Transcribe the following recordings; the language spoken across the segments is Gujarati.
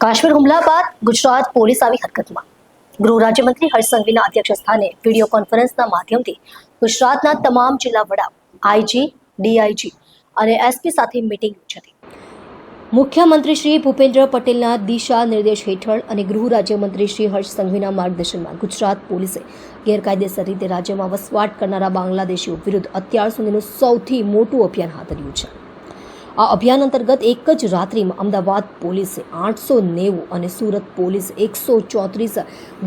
કાશ્મીર હુમલા બાદ ગુજરાત પોલીસ આવી હરકતમાં. ગૃહ રાજ્યમંત્રી હર્ષ સંઘવીના અધ્યક્ષ સ્થાને વીડિયો કોન્ફરન્સના માધ્યમથી ગુજરાતના તમામ જિલ્લા વડા આઈજી ડીઆઈજી અને એસપી સાથે મીટિંગ યોજી મુખ્યમંત્રી શ્રી ભૂપેન્દ્ર પટેલના દિશા નિર્દેશ હેઠળ અને ગૃહ રાજ્યમંત્રી શ્રી હર્ષ સંઘવીના માર્ગદર્શનમાં ગુજરાત પોલીસે ગેરકાયદેસર રીતે રાજ્યમાં વસવાટ કરનારા બાંગ્લાદેશીઓ વિરુદ્ધ અત્યાર સુધીનું સૌથી મોટું અભિયાન હાથ ધર્યું છે. આ અભિયાન અંતર્ગત એક જ રાત્રિમાં અમદાવાદ પોલીસે આઠસો નેવું અને સુરત પોલીસ એકસો ચોત્રીસ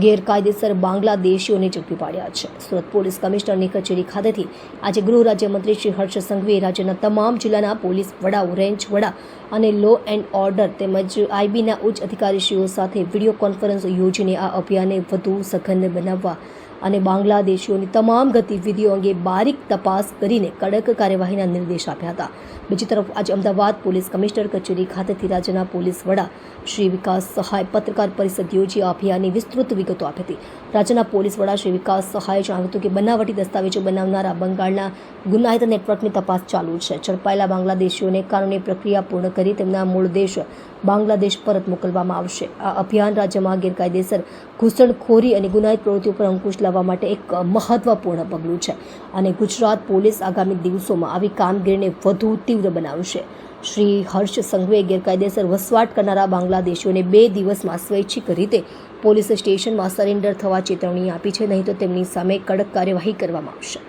ગેરકાયદેસર બાંગ્લાદેશીઓને ઝડપી પાડ્યા છે. સુરત પોલીસ કમિશનરની કચેરી ખાતેથી આજે ગૃહ રાજ્યમંત્રી શ્રી હર્ષ સંઘવીએ રાજ્યના તમામ જિલ્લાના પોલીસ વડાઓ રેન્જ વડા અને લો એન્ડ ઓર્ડર તેમજ આઈબીના ઉચ્ચ અધિકારીશ્રીઓ સાથે વીડિયો કોન્ફરન્સ યોજીને આ અભિયાનને વધુ સઘન બનાવવા અને બાંગ્લાદેશીઓની તમામ ગતિવિધિઓ અંગે બારીક તપાસ કરીને કડક કાર્યવાહીના નિર્દેશ આપ્યા હતા. બીજી તરફ, આજે અમદાવાદ પોલીસ કમિશનર કચેરી ખાતેથી રાજ્યના પોલીસ વડા શ્રી વિકાસ સહાય પત્રકાર પરિષદ યોજી અભિયાનની વિસ્તૃત વિગતો આપી હતી. રાજ્યના પોલીસ વડા શ્રી વિકાસ સહાયે જણાવ્યું હતું કે બનાવટી દસ્તાવેજો બનાવનારા બંગાળના ગુનાહિત નેટવર્કની તપાસ ચાલુ છે. ઝડપાયેલા બાંગ્લાદેશીઓને કાનૂની પ્રક્રિયા પૂર્ણ કરી તેમના મૂળ દેશ બાંગ્લાદેશ પરત મોકલવામાં આવશે. આ અભિયાન રાજ્યમાં ગેરકાયદેસર ઘૂસણખોરી અને ગુનાહિત પ્રવૃત્તિઓ પર અંકુશ લાવવા માટે એક મહત્વપૂર્ણ પગલું છે અને ગુજરાત પોલીસ આગામી દિવસોમાં આવી કામગીરીને વધુ તીવ્ર બનાવશે. શ્રી હર્ષ સંઘવે ગેરકાયદેસર વસવાટ કરનારા બાંગ્લાદેશીઓને બે દિવસમાં સ્વૈચ્છિક રીતે પોલીસ સ્ટેશનમાં સરેન્ડર થવા ચેતવણી આપી છે, નહીં તો તેમની સામે કડક કાર્યવાહી કરવામાં આવશે.